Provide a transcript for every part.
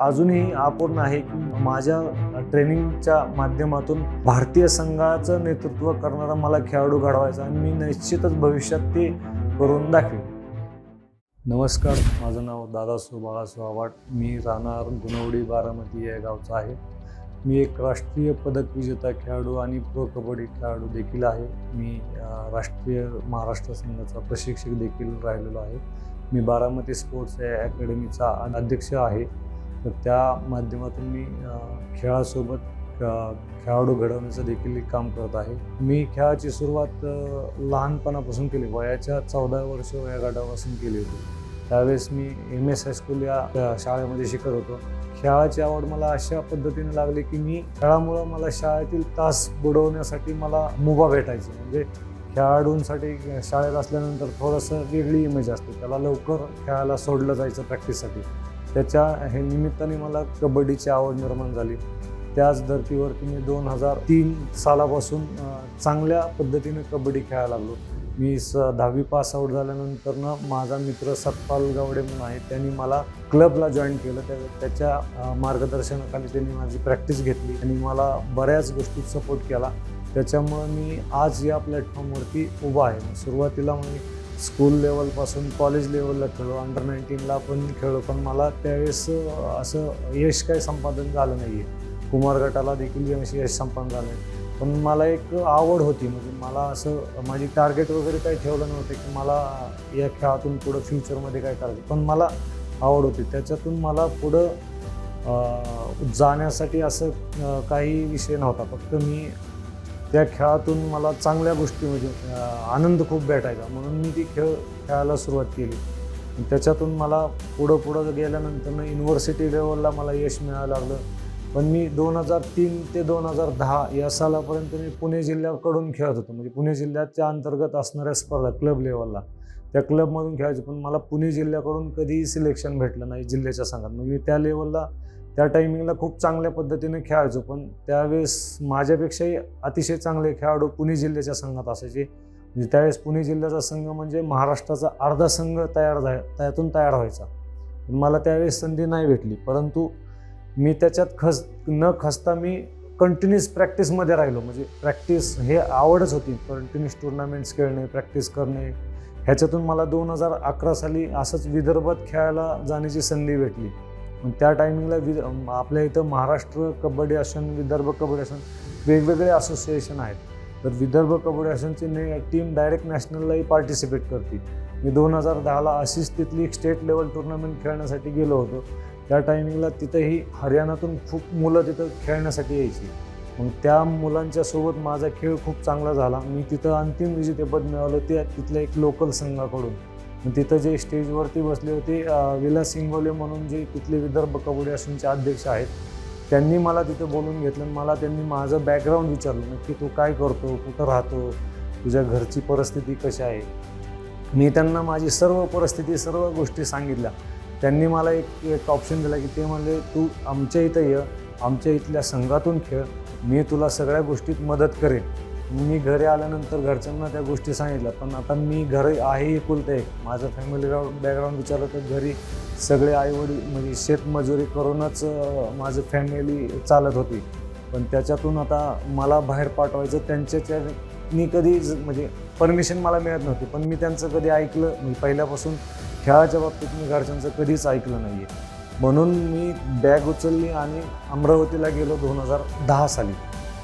अजूनही अपूर्ण आहे की माझ्या ट्रेनिंगच्या माध्यमातून भारतीय संघाचं नेतृत्व करणारा मला खेळाडू घडवायचा आणि मी निश्चितच भविष्यात ते करून दाखवेन. नमस्कार माझं नाव दादासो बाळासो आवाड मी राहणार गुणवडी बारामती या गावचा आहे. मी एक राष्ट्रीय पदक विजेता खेळाडू आणि प्रो कबड्डी खेळाडू देखील आहे. मी राष्ट्रीय महाराष्ट्र संघाचा प्रशिक्षक देखील राहिलेलो आहे. मी बारामती स्पोर्ट्स या अकॅडमीचा अध्यक्ष आहे. तर त्या माध्यमातून मी खेळासोबत खेळाडू घडवण्याचं देखील काम करत आहे. मी खेळाची सुरुवात लहानपणापासून केली. वयाच्या चौदा वर्ष वयागटापासून केली होती. त्यावेळेस मी एम एस हायस्कूल या शाळेमध्ये शिकत होतो. खेळाची आवड मला अशा पद्धतीने लागली की मी खेळामुळं मला शाळेतील तास बुडवण्यासाठी मला मुभा भेटायची. म्हणजे खेळाडूंसाठी शाळेत असल्यानंतर थोडंसं वेगळी इमेज असते. त्याला लवकर खेळायला सोडलं जायचं प्रॅक्टिससाठी त्याच्या हे निमित्ताने मला कबड्डीची आवड निर्माण झाली. त्याच धर्तीवरती मी दोन हजार तीन सालापासून चांगल्या पद्धतीने कबड्डी खेळायला लागलो. मी स दहावी पास आऊट झाल्यानंतरनं माझा मित्र सतपाल गावडे म्हणून आहे त्यांनी मला क्लबला जॉईन केलं. त्या त्याच्या मार्गदर्शनाखाली त्यांनी माझी प्रॅक्टिस घेतली आणि मला बऱ्याच गोष्टीत सपोर्ट केला. त्याच्यामुळं मी आज या प्लॅटफॉर्मवरती उभा आहे. सुरुवातीला मी स्कूल लेवलपासून कॉलेज लेवलला खेळलो अंडर नाईन्टीनला पण खेळलो पण मला त्यावेळेस असं यश काही संपादन झालं नाही आहे कुमार गटाला देखील यश यश संपादन झालं आहे पण मला एक आवड होती. म्हणजे मला असं माझी टार्गेट वगैरे काही ठेवलं नव्हतं की मला या खेळातून पुढं फ्युचरमध्ये काय करायचं. पण मला आवड होती. त्याच्यातून मला पुढं जाण्यासाठी असं काही विषय नव्हता. फक्त मी त्या खेळातून मला चांगल्या गोष्टी म्हणजे आनंद खूप भेटायचा. म्हणून मी ती खेळ खेळायला सुरुवात केली. त्याच्यातून मला पुढं पुढं गेल्यानंतर युनिव्हर्सिटी लेवलला मला यश मिळायला लागलं. पण मी दोन हजार तीन ते दोन हजार दहा या सालापर्यंत मी पुणे जिल्ह्याकडून खेळत होतो. म्हणजे पुणे जिल्ह्याच्या अंतर्गत असणाऱ्या स्पर्धा क्लब लेवलला त्या क्लबमधून खेळायचे. पण मला पुणे जिल्ह्याकडून कधीही सिलेक्शन भेटलं नाही जिल्ह्याच्या संघात. म्हणजे मी त्या लेवलला त्या टायमिंगला खूप चांगल्या पद्धतीने खेळायचो पण त्यावेळेस माझ्यापेक्षाही अतिशय चांगले खेळाडू पुणे जिल्ह्याच्या संघात असायचे. म्हणजे त्यावेळेस पुणे जिल्ह्याचा संघ म्हणजे महाराष्ट्राचा अर्धा संघ तयार झाला त्यातून तयार व्हायचा. मला त्यावेळेस संधी नाही भेटली परंतु मी त्याच्यात खस न खसता मी कंटिन्युअस प्रॅक्टिसमध्ये राहिलो. म्हणजे प्रॅक्टिस हे आवडच होती. कंटिन्युअस टुर्नामेंट्स खेळणे प्रॅक्टिस करणे ह्याच्यातून मला दोन हजार अकरा साली असंच विदर्भात खेळायला जाण्याची संधी भेटली. त्या टायमिंगला वि आपल्या इथं महाराष्ट्र कबड्डी असन विदर्भ कबड्डी असन वेगवेगळे असोसिएशन आहेत. तर विदर्भ कबड्डी असनची ने टीम डायरेक्ट नॅशनललाही पार्टिसिपेट करते मी दोन हजार दहाला अशीच तिथली एक स्टेट लेवल टुर्नामेंट खेळण्यासाठी गेलो होतो. त्या टायमिंगला तिथंही हरियाणातून खूप मुलं तिथं खेळण्यासाठी यायची. मग त्या मुलांच्या सोबत माझा खेळ खूप चांगला झाला. मी तिथं अंतिम विजेतेपद मिळवलं ते तिथल्या एक लोकल संघाकडून. तिथं जे स्टेजवरती बसले होते विलास सिंगोले म्हणून जे तिथले विदर्भ कबड्डी असूनचे अध्यक्ष आहेत त्यांनी मला तिथं बोलून घेतलं आणि मला त्यांनी माझं बॅकग्राऊंड विचारलं नक्की तू काय करतो? कुठं राहतो? तुझ्या घरची परिस्थिती कशी आहे? मी त्यांना माझी सर्व परिस्थिती सर्व गोष्टी सांगितल्या. त्यांनी मला एक एक ऑप्शन दिला की ते म्हणले तू आमच्या इथं ये आमच्या इथल्या संघातून खेळ मी तुला सगळ्या गोष्टीत मदत करेन. मी घरी आल्यानंतर घरच्यांना त्या गोष्टी सांगितल्या पण आता मी घरी आहे एकुलतं एक. माझं फॅमिली बॅकग्राऊंड विचारलं तर घरी सगळे आईवडील म्हणजे शेतमजुरी करूनच माझं फॅमिली चालत होती. पण त्याच्यातून आता मला बाहेर पाठवायचं त्यांच्याच्या मी कधी म्हणजे परमिशन मला मिळत नव्हती. पण मी त्यांचं कधी ऐकलं मी पहिल्यापासून खेळाच्या बाबतीत मी घरच्यांचं कधीच ऐकलं नाही आहे म्हणून मी बॅग उचलली आणि अमरावतीला गेलो दोन हजार दहा साली.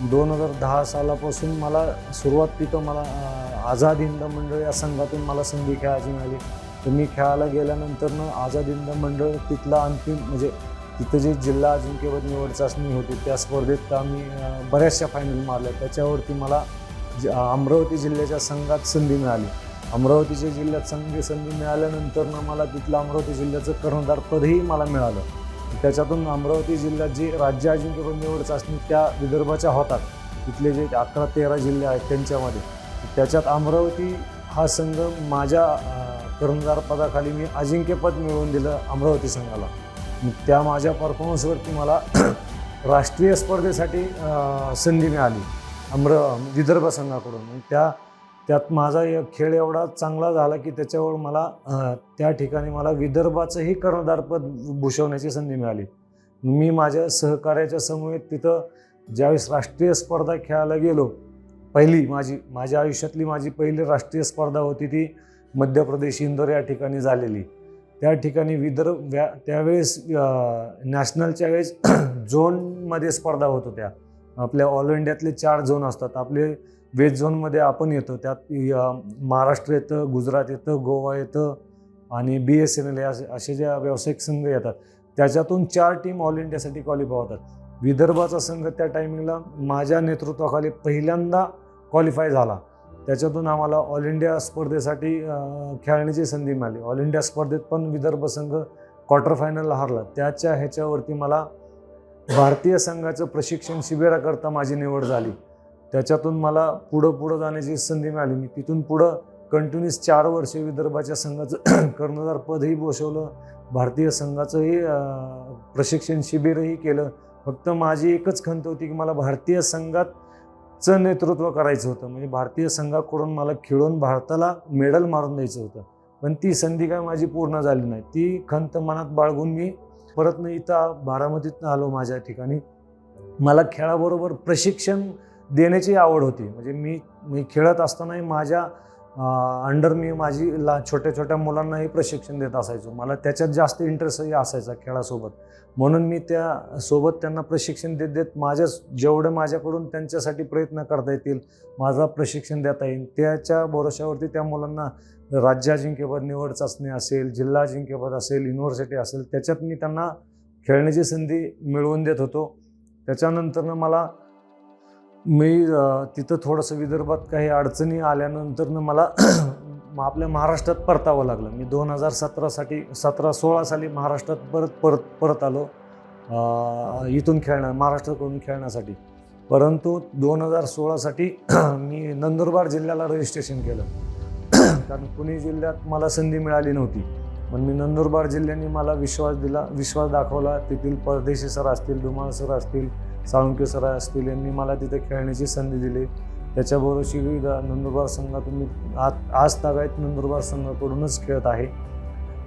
दोन हजार दहा सालापासून मला सुरुवात तिथं मला आझाद हिंद मंडळ या संघातून मला संधी खेळायची मिळाली. तर मी खेळायला गेल्यानंतरनं आझाद हिंद मंडळ तिथला अंतिम म्हणजे तिथं जे जिल्हा अजिंक्यपद निवड चाचणी होती त्या स्पर्धेत आम्ही बऱ्याचशा फायनल मारल्या. त्याच्यावरती मला ज- अमरावती जिल्ह्याच्या संघात संधी मिळाली. अमरावतीच्या जिल्ह्यात संधी संधी मिळाल्यानंतरनं मला तिथलं अमरावती जिल्ह्याचं कर्णधार पदही मला मिळालं. त्याच्यातून अमरावती जिल्ह्यात जे राज्य अजिंक्यपद निवड चाचणी त्या विदर्भाच्या होतात. तिथले जे अकरा तेरा जिल्हे आहेत त्यांच्यामध्ये. त्याच्यात अमरावती हा संघ माझ्या कर्णधारपदाखाली पदाखाली मी अजिंक्यपद मिळवून दिलं अमरावती संघाला. त्या माझ्या परफॉर्मन्सवरती मला राष्ट्रीय स्पर्धेसाठी संधी मिळाली. अमर विदर्भ संघाकडून. मग त्या त्यात माझा खेळ एवढा चांगला झाला की त्याच्यावर मला त्या ठिकाणी मला विदर्भाचंही कर्णधारपद भूषवण्याची संधी मिळाली. मी माझ्या सहकार्याच्या समवेत तिथं ज्यावेळेस राष्ट्रीय स्पर्धा खेळायला गेलो पहिली माझी माझ्या आयुष्यातली माझी पहिली राष्ट्रीय स्पर्धा होती ती मध्य प्रदेश इंदोर या ठिकाणी झालेली. त्या ठिकाणी विदर्भ व्या त्यावेळेस नॅशनलच्या वेळेस झोनमध्ये स्पर्धा होत होत्या. आपल्या ऑल इंडियातले चार झोन असतात. आपले वेस्ट झोनमध्ये आपण येतो त्यात महाराष्ट्र येतं गुजरात येतं गोवा येतं आणि बी एस एन एल असे असे ज्या व्यावसायिक संघ येतात त्याच्यातून चार टीम ऑल इंडियासाठी क्वालिफाय होतात. विदर्भाचा संघ त्या टायमिंगला माझ्या नेतृत्वाखाली पहिल्यांदा क्वालिफाय झाला. त्याच्यातून आम्हाला ऑल इंडिया स्पर्धेसाठी खेळण्याची संधी मिळाली. ऑल इंडिया स्पर्धेत पण विदर्भ संघ क्वार्टर फायनलला हारला. त्याच्या ह्याच्यावरती मला भारतीय संघाचं प्रशिक्षण शिबिराकरता माझी निवड झाली. त्याच्यातून मला पुढं पुढं जाण्याची संधी मिळाली. मी तिथून पुढं कंटिन्युअस चार वर्षे विदर्भाच्या संघाचं कर्णधार पदही बसवलं भारतीय संघाचंही प्रशिक्षण शिबिरही केलं. फक्त माझी एकच खंत होती की मला भारतीय संघाचं नेतृत्व करायचं होतं. म्हणजे भारतीय संघाकडून मला खेळून भारताला मेडल मारून द्यायचं होतं. पण ती संधी काय माझी पूर्ण झाली नाही. ती खंत मनात बाळगून मी परत न इथं बारामतीतनं आलो माझ्या ठिकाणी. मला खेळाबरोबर प्रशिक्षण देण्याची आवड होती. म्हणजे मी मी खेळत असतानाही माझ्या अंडर मी माझी ला छोट्या छोट्या मुलांनाही प्रशिक्षण देत असायचो. मला त्याच्यात जास्त इंटरेस्टही असायचा खेळासोबत. म्हणून मी त्या सोबत त्यांना प्रशिक्षण देत देत माझ्या जेवढं माझ्याकडून त्यांच्यासाठी प्रयत्न करता येतील माझा प्रशिक्षण देता येईल. त्याच्या भरोशावरती त्या मुलांना राज्य अजिंक्यपद निवड चाचणी असेल जिल्हा अजिंक्यपद असेल युनिव्हर्सिटी असेल त्याच्यात मी त्यांना खेळण्याची संधी मिळवून देत होतो. त्याच्यानंतरनं मला मी तिथं थोडंसं विदर्भात काही अडचणी आल्यानंतरनं मला म- आपल्या महाराष्ट्रात परतावं लागलं. मी दोन हजार सतरासाठी सतरा सोळा साली महाराष्ट्रात परत परत परत आलो इथून खेळणार महाराष्ट्राकडून खेळण्यासाठी. परंतु दोन हजार सोळासाठी मी नंदुरबार जिल्ह्याला रजिस्ट्रेशन केलं. कारण पुणे जिल्ह्यात मला संधी मिळाली नव्हती. पण मी नंदुरबार जिल्ह्याने मला विश्वास दिला विश्वास दाखवला. तेथील परदेशी सर असतील धुमाळ सर असतील साळुंके सर असतील यांनी मला तिथे खेळण्याची संधी दिली. त्याच्याबरोबरशी नंदुरबार संघातून मी आज आज तागायत नंदुरबार संघाकडूनच खेळत आहे.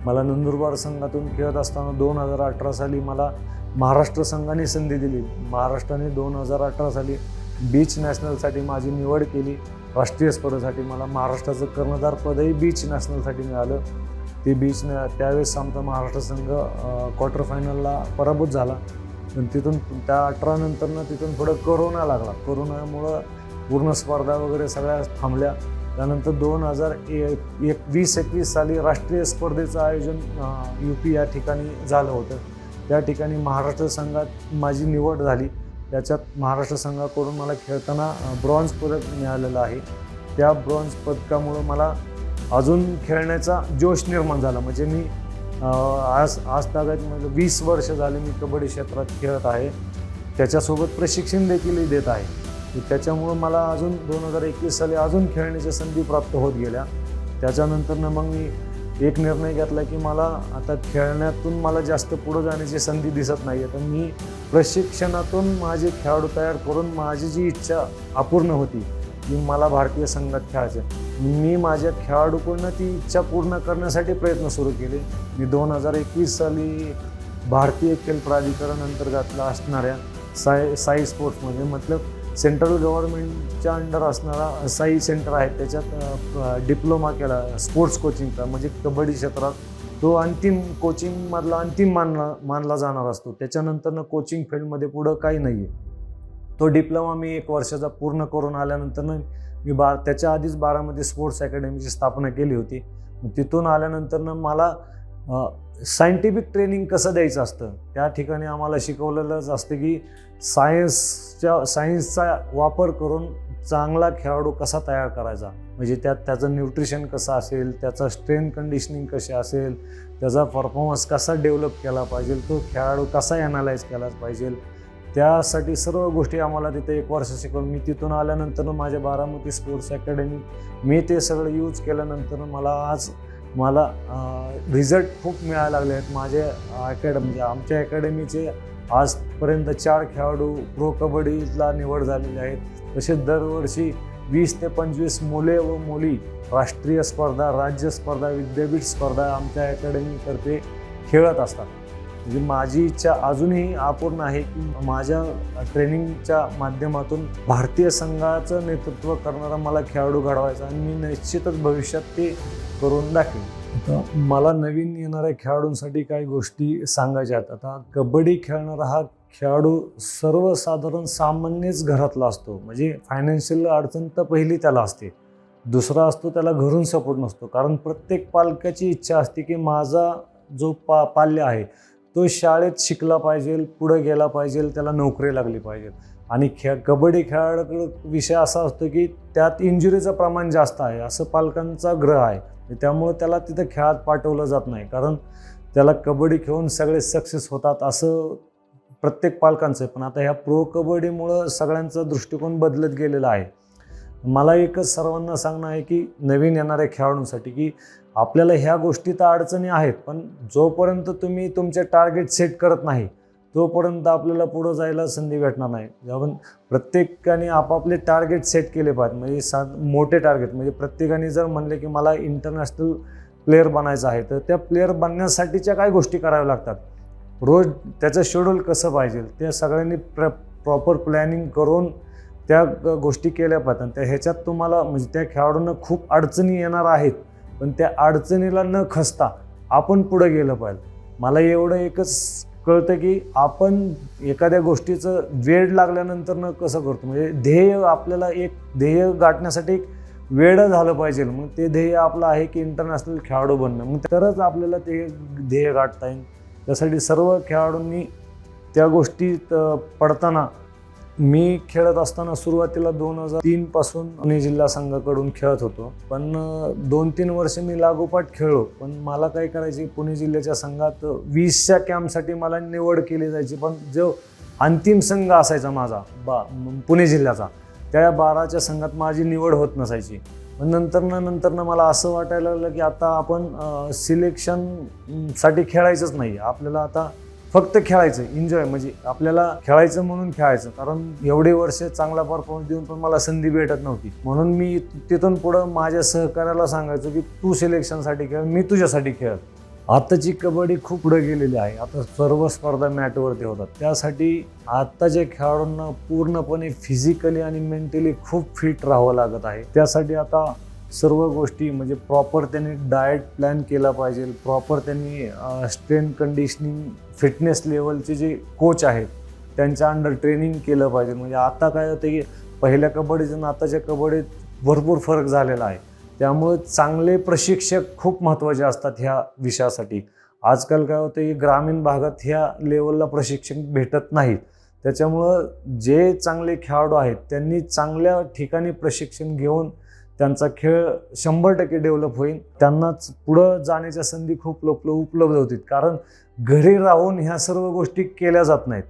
मला नंदुरबार संघातून खेळत असताना दोन हजार अठरा साली मला महाराष्ट्र संघाने संधी दिली. महाराष्ट्राने दोन हजार अठरा साली बीच नॅशनलसाठी माझी निवड केली. राष्ट्रीय स्पर्धेसाठी मला महाराष्ट्राचं कर्णधार पदही बीच नॅशनलसाठी मिळालं. ते बीच न त्यावेळेस आमचा महाराष्ट्र संघ क्वार्टर फायनलला पराभूत झाला. तिथून त्या अठरा नंतरनं तिथून थोडं करोना लागला. करोनामुळं पूर्ण स्पर्धा वगैरे सगळ्या थांबल्या. त्यानंतर दोन हजार एक वीस एकवीस साली राष्ट्रीय स्पर्धेचं आयोजन यू पी या ठिकाणी झालं होतं. त्या ठिकाणी महाराष्ट्र संघात माझी निवड झाली. त्याच्यात महाराष्ट्र संघाकडून मला खेळताना ब्रॉन्झ पदक मिळालेलं आहे. त्या ब्रॉन्झ पदकामुळं मला अजून खेळण्याचा जोश निर्माण झाला. म्हणजे मी आज आज तागायत म्हणजे वीस वर्ष झाले मी कबड्डी क्षेत्रात खेळत आहे. त्याच्यासोबत प्रशिक्षण देखील देत आहे. त्याच्यामुळं मला अजून दोन हजार एकवीस साली अजून खेळण्याच्या संधी प्राप्त होत गेल्या. त्याच्यानंतरनं मग मी एक निर्णय घेतला की मला आता खेळण्यातून मला जास्त पुढं जाण्याची संधी दिसत नाही आहे. तर मी प्रशिक्षणातून माझे खेळाडू तयार करून माझी जी इच्छा अपूर्ण होती की मला भारतीय संघात खेळायचं मी माझ्या खेळाडूकडनं ती इच्छा पूर्ण करण्यासाठी प्रयत्न सुरू केले. मी दोन हजार एकवीस साली भारतीय खेळ प्राधिकरण अंतर्गतला असणाऱ्या साई साई स्पोर्ट्समध्ये मतलब सेंट्रल गव्हर्नमेंटच्या अंडर असणारा साई सेंटर आहे त्याच्यात डिप्लोमा केला स्पोर्ट्स कोचिंगचा म्हणजे कबड्डी क्षेत्रात. तो अंतिम कोचिंगमधला अंतिम मानला मानला जाणार असतो. त्याच्यानंतरनं कोचिंग फील्डमध्ये पुढं काही नाही आहे तो डिप्लोमा मी एक वर्षाचा पूर्ण करून आल्यानंतरनं मी बा त्याच्या आधीच बारामध्ये स्पोर्ट्स अकॅडमीची स्थापना केली होती. तिथून आल्यानंतरनं मला सायंटिफिक ट्रेनिंग कसं द्यायचं असतं? त्या ठिकाणी आम्हाला शिकवलेलंच असतं की सायन्सच्या सायन्सचा वापर करून चांगला खेळाडू कसा तयार करायचा? म्हणजे त्यात त्याचं न्यूट्रिशन कसं असेल? त्याचं स्ट्रेंथ कंडिशनिंग कशी असेल? त्याचा परफॉर्मन्स कसा डेव्हलप केला पाहिजे? तो खेळाडू कसा ॲनालाइज केला पाहिजे? त्यासाठी सर्व गोष्टी आम्हाला तिथे एक वर्ष शिकवून मी तिथून आल्यानंतर माझ्या बारामती स्पोर्ट्स अकॅडमी मी ते सगळं यूज केल्यानंतर मला आज मला रिझल्ट खूप मिळायला लागले आहेत. माझे अकॅडमी म्हणजे आमच्या अकॅडमीचे आजपर्यंत चार खेळाडू प्रो कबड्डीला निवड झालेले आहेत. तसेच दरवर्षी वीस ते पंचवीस मुले व मुली राष्ट्रीय स्पर्धा राज्य स्पर्धा विद्यापीठ स्पर्धा आमच्या अकॅडमीतर्फे खेळत असतात. म्हणजे माझी इच्छा अजूनही अपूर्ण आहे की माझ्या ट्रेनिंगच्या माध्यमातून भारतीय संघाचं नेतृत्व करणारा मला खेळाडू घडवायचा आणि मी निश्चितच भविष्यात ते करून दाखवेन. आता मला नवीन येणाऱ्या खेळाडूंसाठी काही गोष्टी सांगायच्या आहेत. आता कबड्डी खेळणारा हा खेळाडू सर्वसाधारण सामान्यच घरातला असतो. म्हणजे फायनान्शियल अडचण तर पहिली त्याला असते. दुसरा असतो त्याला घरून सपोर्ट नसतो. कारण प्रत्येक पालकाची इच्छा असते की माझा जो पा पाल्य आहे तो शाळेत शिकला पाहिजे पुढं गेला पाहिजे त्याला नोकरी लागली पाहिजे. आणि खेळ कबड्डी खेळाडू विषय असा असतो की त्यात इंजुरीचं प्रमाण जास्त आहे असं पालकांचा ग्रह आहे. त्यामुळं त्याला तिथं खेळात पाठवलं जात नाही. कारण त्याला कबड्डी खेळून सगळे सक्सेस होतात असं प्रत्येक पालकांचं आहे. पण आता ह्या प्रो कबड्डीमुळं सगळ्यांचा दृष्टिकोन बदलत गेलेला आहे. मला एकच सर्वांना सांगणं आहे की नवीन येणाऱ्या खेळाडूंसाठी की आपल्याला ह्या गोष्टी तर अडचणी आहेत पण जोपर्यंत तुम्ही तुमचे टार्गेट सेट करत नाही तोपर्यंत आपल्याला पुढं जायला संधी भेटणार नाही. आपण प्रत्येकाने आपापले टार्गेट सेट केले पाहिजेत. म्हणजे सा मोठे टार्गेट म्हणजे प्रत्येकाने जर म्हणले की मला इंटरनॅशनल प्लेअर बनायचं आहे तर त्या प्लेअर बनण्यासाठीच्या काय गोष्टी कराव्या लागतात? रोज त्याचं शेड्यूल कसं पाहिजे? त्या सगळ्यांनी प्र प्रॉपर प्लॅनिंग करून त्या गोष्टी केल्या पाहिजेत. त्या ह्याच्यात तुम्हाला म्हणजे त्या खेळाडूंना खूप अडचणी येणार आहेत. पण त्या अडचणीला न खसता आपण पुढं गेलं पाहिजे. मला एवढं एकच कळतं की आपण एखाद्या गोष्टीचं वेळ लागल्यानंतर न कसं करतो? म्हणजे ध्येय आपल्याला एक ध्येय गाठण्यासाठी एक वेळ झालं पाहिजे. मग ते ध्येय आपलं आहे की इंटरनॅशनल खेळाडू बनणं. मग तरच आपल्याला ते ध्येय गाठता येईल. त्यासाठी सर्व खेळाडूंनी त्या गोष्टीत पडताना मी खेळत असताना सुरुवातीला दोन हजार तीन पासून पुणे जिल्हा संघाकडून खेळत होतो. पण दोन तीन वर्ष मी लागोपाठ खेळलो. पण मला काय करायचे पुणे जिल्ह्याच्या संघात वीसच्या कॅम्पसाठी मला निवड केली जायची. पण जो अंतिम संघ असायचा माझा बा पुणे जिल्ह्याचा त्या बाराच्या संघात माझी निवड होत नसायची. पण नंतर ना नंतर ना मला असं वाटायला लागलं की आता आपण सिलेक्शनसाठी खेळायचंच नाही. आपल्याला आता फक्त खेळायचं एन्जॉय म्हणजे आपल्याला खेळायचं म्हणून खेळायचं. कारण एवढे वर्ष चांगला परफॉर्मन्स देऊन पण मला संधी भेटत नव्हती. म्हणून मी तिथून पुढं माझ्या सहकार्याला सांगायचो की तू सिलेक्शनसाठी खेळ मी तुझ्यासाठी खेळ. आत्ताची कबड्डी खूप पुढे गेलेली आहे. आता सर्व स्पर्धा मॅटवरती होतात. त्यासाठी आत्ताच्या खेळाडूंना पूर्णपणे फिजिकली आणि मेंटली खूप फिट राहावं लागत आहे. त्यासाठी आता सर्व गोष्टी म्हणजे प्रॉपर त्यांनी डाएट प्लॅन केला पाहिजे. प्रॉपर त्यांनी स्ट्रेंथ कंडिशनिंग फिटनेस लेवलचे जे कोच आहेत त्यांच्या अंडर ट्रेनिंग केलं पाहिजे. म्हणजे आता काय होतं की पहिल्या कबड्डीत आणि आताच्या कबड्डीत भरपूर फरक झालेला आहे. त्यामुळे चांगले प्रशिक्षक खूप महत्त्वाचे असतात ह्या विषयासाठी. आजकाल काय होतं की ग्रामीण भागात ह्या लेवलला प्रशिक्षक भेटत नाहीत. त्याच्यामुळं जे चांगले खेळाडू आहेत त्यांनी चांगल्या ठिकाणी प्रशिक्षण घेऊन त्यांचा खेळ शंभर टक्के डेव्हलप होईल. त्यांनाच पुढं जाण्याच्या संधी खूप लोक उपलब्ध होतील. कारण घरी राहून ह्या सर्व गोष्टी केल्या जात नाहीत.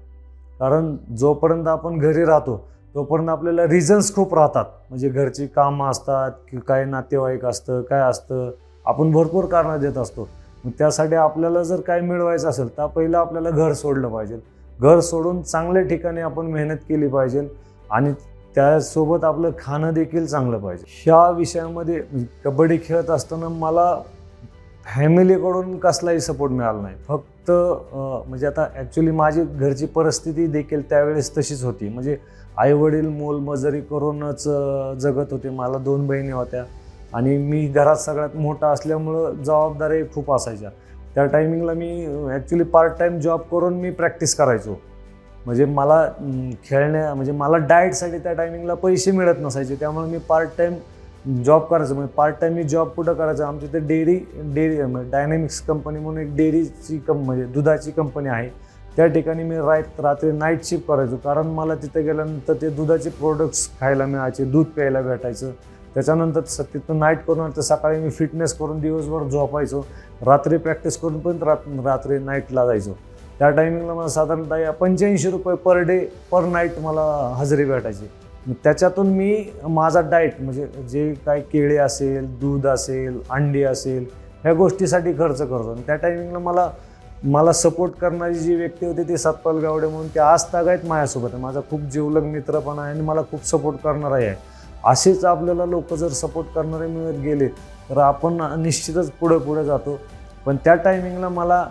कारण जोपर्यंत आपण घरी राहतो तोपर्यंत आपल्याला रिझन्स खूप राहतात. म्हणजे घरची कामं असतात की काय नातेवाईक असतं काय असतं आपण भरपूर कारणं देत असतो. मग त्यासाठी आपल्याला जर काय मिळवायचं असेल तर पहिलं आपल्याला घर सोडलं पाहिजे. घर सोडून चांगल्या ठिकाणी आपण मेहनत केली पाहिजे. आणि त्यासोबत आपलं खाणं देखील चांगलं पाहिजे. ह्या विषयामध्ये कबड्डी खेळत असताना मला फॅमिलीकडून कसलाही सपोर्ट मिळाला नाही. फक्त म्हणजे आता ॲक्च्युली माझी घरची परिस्थिती देखील त्यावेळेस तशीच होती. म्हणजे आईवडील मोलमजुरी करूनच जगत होते. मला दोन बहिणी होत्या. आणि मी घरात सगळ्यात मोठा असल्यामुळं जबाबदारी खूप असायच्या. त्या टायमिंगला मी ॲक्च्युली पार्ट टाईम जॉब करून मी प्रॅक्टिस करायचो. म्हणजे मला खेळण्या म्हणजे मला डाएटसाठी त्या टायमिंगला पैसे मिळत नसायचे. त्यामुळे मी पार्ट टाईम जॉब करायचं. म्हणजे पार्ट टाईम मी जॉब कुठं करायचं? आमच्या इथे डेअरी डेअरी म्हणजे डायनॅमिक्स कंपनी म्हणून एक डेअरीची कं म्हणजे दुधाची कंपनी आहे. त्या ठिकाणी मी रात रात्री नाईट शिफ्ट करायचो. कारण मला तिथे गेल्यानंतर ते दुधाचे प्रोडक्ट्स खायला मिळायचे दूध प्यायला भेटायचं. त्याच्यानंतर स तिथं नाईट करून तर सकाळी मी फिटनेस करून दिवसभर झोपायचो. रात्री प्रॅक्टिस करून पण रात रात्री नाईटला जायचो. त्या टायमिंगला मला साधारणतः पंच्याऐंशी रुपये पर डे पर नाईट मला हजेरी भेटायची. मग त्याच्यातून मी माझा डाएट म्हणजे जे काय केळे असेल दूध असेल अंडी असेल ह्या गोष्टीसाठी खर्च करतो. आणि त्या टायमिंगला मला मला सपोर्ट करणारी जी व्यक्ती होती ती सतपाल गावडे म्हणून ते आज तागायत माझ्यासोबत आहे. माझा खूप जीवलग मित्र पण आहे आणि मला खूप सपोर्ट करणाराही आहे. असेच आपल्याला लोक जर सपोर्ट करणारे मिळत गेले तर आपण निश्चितच पुढे पुढे जातो. पण त्या टायमिंगला मला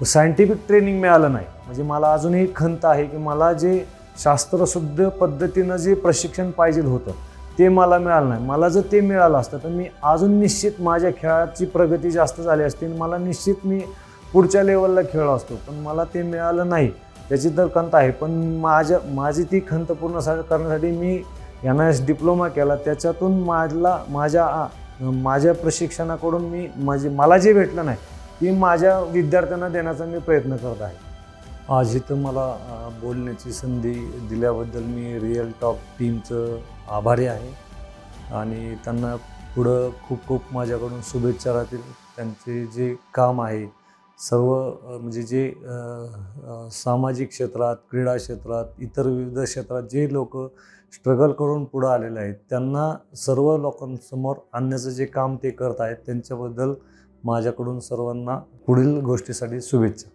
सायंटिफिक ट्रेनिंग मिळालं नाही. म्हणजे मला अजूनही खंत आहे की मला जे शास्त्रशुद्ध पद्धतीनं जे प्रशिक्षण पाहिजे होतं ते मला मिळालं नाही. मला जर ते मिळालं असतं तर मी अजून निश्चित माझ्या खेळाची प्रगती जास्त झाली असती आणि मला निश्चित मी पुढच्या लेवलला खेळलो असतो. पण मला ते मिळालं नाही. त्याची तर खंत आहे. पण माझ्या माझी ती खंत पूर्ण सा- करण्यासाठी मी एन एस डिप्लोमा केला. त्याच्यातून माझला माझ्या आ, माझ्या प्रशिक्षणाकडून मी माझे मला जे भेटलं नाही ती माझ्या विद्यार्थ्यांना देण्याचा मी प्रयत्न करत आहे. आज इथं मला बोलण्याची संधी दिल्याबद्दल मी रिअल टॉप टीमचं आभारी आहे. आणि त्यांना पुढं खूप खूप माझ्याकडून शुभेच्छा राहतील. त्यांचे जे काम आहे सर्व म्हणजे जे सामाजिक क्षेत्रात क्रीडा क्षेत्रात इतर विविध क्षेत्रात जे लोक स्ट्रगल करून पुढं आलेले आहेत त्यांना सर्व लोकांसमोर आणण्याचं जे काम ते करत आहेत त्यांच्याबद्दल माझ्याकडून सर्वांना पुढील गोष्टीसाठी शुभेच्छा.